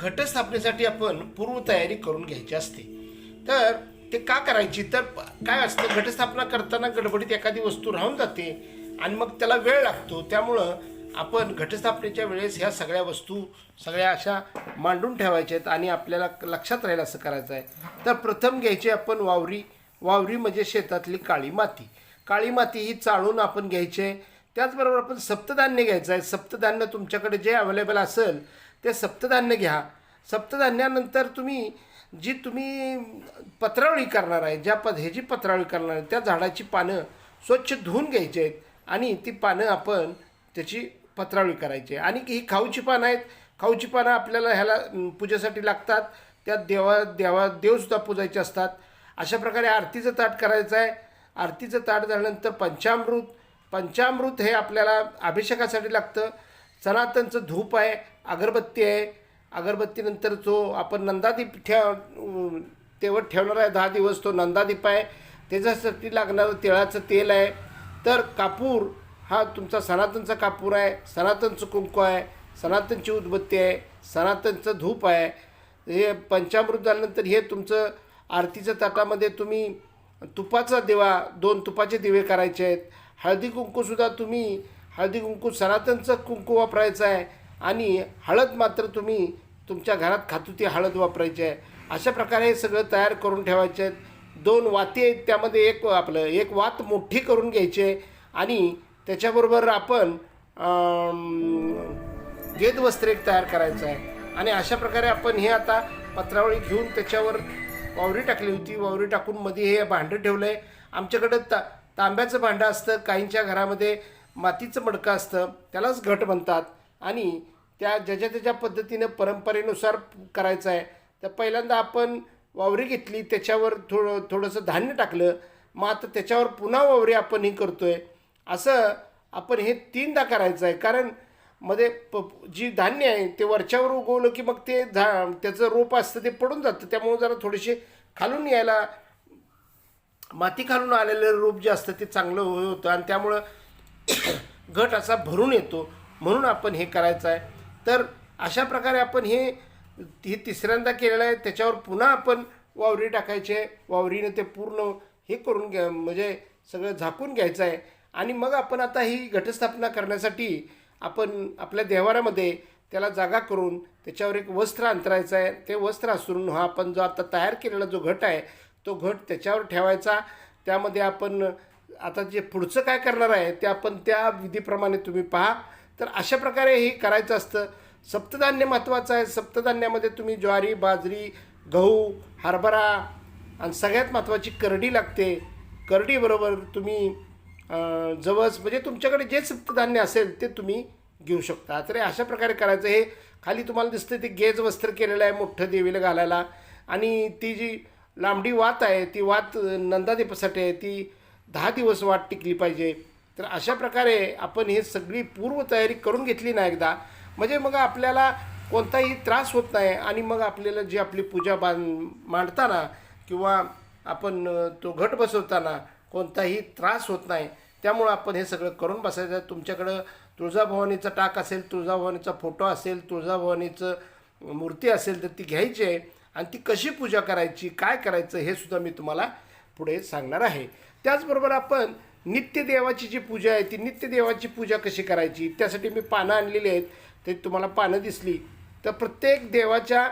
घटस्थापनेसाठी आपण पूर्वतयारी करून घ्यायची असते. तर ते का करायची? तर काय असतं? घटस्थापना करताना गडबडीत एखादी वस्तू राहून जाते आणि मग त्याला वेळ लागतो. त्यामुळं आपण घटस्थापनेच्या वेळेस ह्या सगळ्या वस्तू सगळ्या अशा मांडून ठेवायच्या आहेत आणि आपल्याला लक्षात राहील असं करायचं आहे. तर प्रथम घ्यायची आपण वावरी. वावरी म्हणजे शेतातली काळी माती. काळी माती ही चाळून आपण घ्यायची आहे. त्याचबरोबर आपण सप्तधान्य घ्यायचं आहे. सप्तधान्य तुमच्याकडे जे अवेलेबल असेल ते सप्तधान्य घ्या. सप्तधान्यानंतर तुम्ही जी तुम्ही पत्रावळी करणार आहे ज्या पद ह्याची पत्रावळी करणार आहे त्या झाडाची पानं स्वच्छ धुवून घ्यायची आहेत आणि ती पानं आपण त्याची पत्रावळी करायची आहे. आणि ही खाऊची पानं आहेत. खाऊची पानं आपल्याला ह्याला पूजेसाठी लागतात. त्यात देवा देवा देवसुद्धा पूजायचे असतात. अशा प्रकारे आरतीचं ताट करायचं आहे. आरतीचं ताट झाल्यानंतर पंचामृत. पंचामृत हे आपल्याला अभिषेकासाठी लागतं. सनातनचं धूप आहे अगरबत्ती आहे. अगरबत्तीनंतर जो आपण नंदादीप ठेव तेवढ ठेवणार आहे दहा दिवस तो नंदादीप आहे. त्याच्यासाठी लागणारं तिळाचं तेल आहे. तर कापूर हा तुमचा सनातनचा कापूर आहे सनातनचं कुंकू आहे सनातनची उदबत्ती आहे सनातनचं धूप आहे. हे पंचामृत झाल्यानंतर हे तुमचं आरतीच्या ताटामध्ये तुम्ही तुपाचा दिवा दोन तुपाचे दिवे करायचे आहेत. हळदी कुंकूसुद्धा तुम्ही हळदी कुंकू सनातनचं कुंकू वापरायचं आहे. आणि हळद मात्र तुम्ही तुमच्या घरात खातुती हळद वापरायची आहे. अशा प्रकारे हे सगळं तयार करून ठेवायचे आहेत. दोन वाती आहेत त्यामध्ये एक आपलं एक वात मोठी करून घ्यायची आहे. आणि त्याच्याबरोबर आपण अं, गेद वस्त्र एक तयार करायचं आहे. आणि अशा प्रकारे आपण हे आता पत्रावळी घेऊन त्याच्यावर वावरी टाकली होती. वावरी टाकून मध्ये हे भांडं ठेवलं आहे आमच्याकडं ता तांब्याचं भांडं असतं. काहींच्या घरामध्ये मातीचं मडकं असतं त्यालाच घट म्हणतात. आणि त्या ज्याच्या त्याच्या पद्धतीनं परंपरेनुसार करायचं आहे तर पहिल्यांदा आपण वावरी घेतली त्याच्यावर थोडं थोडंसं धान्य टाकलं मग आता त्याच्यावर पुन्हा वावरी आपण हे करतो आहे असं आपण हे तीनदा करायचं आहे. कारण मध्ये प जी धान्य आहे ते वरच्यावर उगवलं की मग ते झा त्याचं रोप असतं ते पडून जातं. त्यामुळं जरा थोडेसे खालून यायला माती खालून आलेलं रोप जे असतं ते चांगलं होतं. आणि त्यामुळं घट असा भरून येतो म्हणून आपण हे करायचं आहे. तर अशा प्रकारे आपण हे हे तिसऱ्यांदा केलेलं आहे. त्याच्यावर पुन्हा आपण वावरी टाकायचे वावरीनं ते पूर्ण हे करून घ्या म्हणजे सगळं झाकून घ्यायचं आहे. आणि मग आपण आता ही घटस्थापना करण्यासाठी आपण आपल्या देवाऱ्यामध्ये त्याला जागा करून त्याच्यावर एक वस्त्र अंतरायचं आहे. ते वस्त्र असरून हा आपण जो आता तयार केलेला जो घट आहे तो घट त्याच्यावर ठेवायचा. त्यामध्ये आपण आता जे पुढचं काय करणार आहे ते आपण त्या विधीप्रमाणे तुम्ही पहा. तर अशा प्रकारे हे करायचं असतं. सप्तधान्य महत्त्वाचं आहे. सप्तधान्यामध्ये तुम्ही ज्वारी बाजरी गहू हरभरा आणि सगळ्यात महत्त्वाची करडी लागते. करडीबरोबर तुम्ही जवस म्हणजे तुमच्याकडे जे सप्तधान्य असेल ते तुम्ही घेऊ शकता. तर अशा प्रकारे करायचं. हे खाली तुम्हाला दिसतं ते गेज वस्त्र केलेलं आहे मोठं देवीला घालायला. आणि ती जी लांबडी वात आहे ती वात नंदादेपासाठी आहे. ती दहा दिवस वाट टिकली पाहिजे. तर अशा प्रकारे आपण हे सगळी पूर्वतयारी करून घेतली ना एकदा. म्हणजे मग आपल्याला कोणताही त्रास होत नाही आणि मग आपल्याला जी आपली पूजा बांध मांडताना किंवा आपण तो घट बसवताना कोणताही त्रास होत नाही. त्यामुळं आपण हे सगळं करून बसायचं. तुमच्याकडं तुळजाभवानीचा टाक असेल तुळजाभवानीचा फोटो असेल तुळजाभवानीचं मूर्ती असेल तर ती घ्यायची आहे. आणि ती कशी पूजा करायची काय करायचं हे सुद्धा मी तुम्हाला पुढे सांगणार आहे. त्याचबरोबर आपण नित्यदेवाची जी पूजा आहे ती नित्यदेवाची पूजा कशी करायची? त्यासाठी मी पानं आणलेली आहेत. ते तुम्हाला पानं दिसली. तर प्रत्येक देवाच्या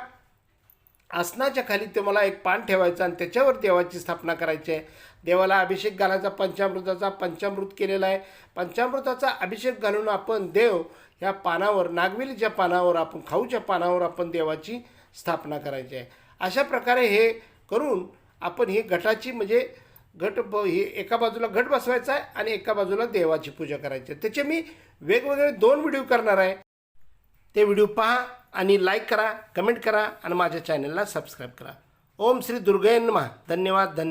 आसनाच्या खाली तुम्हाला एक पान ठेवायचं आणि त्याच्यावर देवाची स्थापना करायची आहे. देवाला अभिषेक घालायचा पंचामृताचा पंचामृत केलेला आहे. पंचामृताचा अभिषेक घालून आपण देव ह्या पानावर नागवेलीच्या पानावर आपण खाऊच्या पानावर आपण देवाची स्थापना करायची आहे. अशा प्रकारे हे करून आपण ही गटाची म्हणजे घट ब हे एका बाजूला घट बसवायचा आहे आणि एका बाजूला देवाची पूजा करायची आहे. त्याचे मी वेगवेगळे दोन व्हिडिओ करणार आहे. ते व्हिडिओ पहा आणि लाईक करा कमेंट करा आणि माझ्या चॅनलला सबस्क्राईब करा. ओम श्री दुर्गयन महा धन्यवाद धन्यवाद.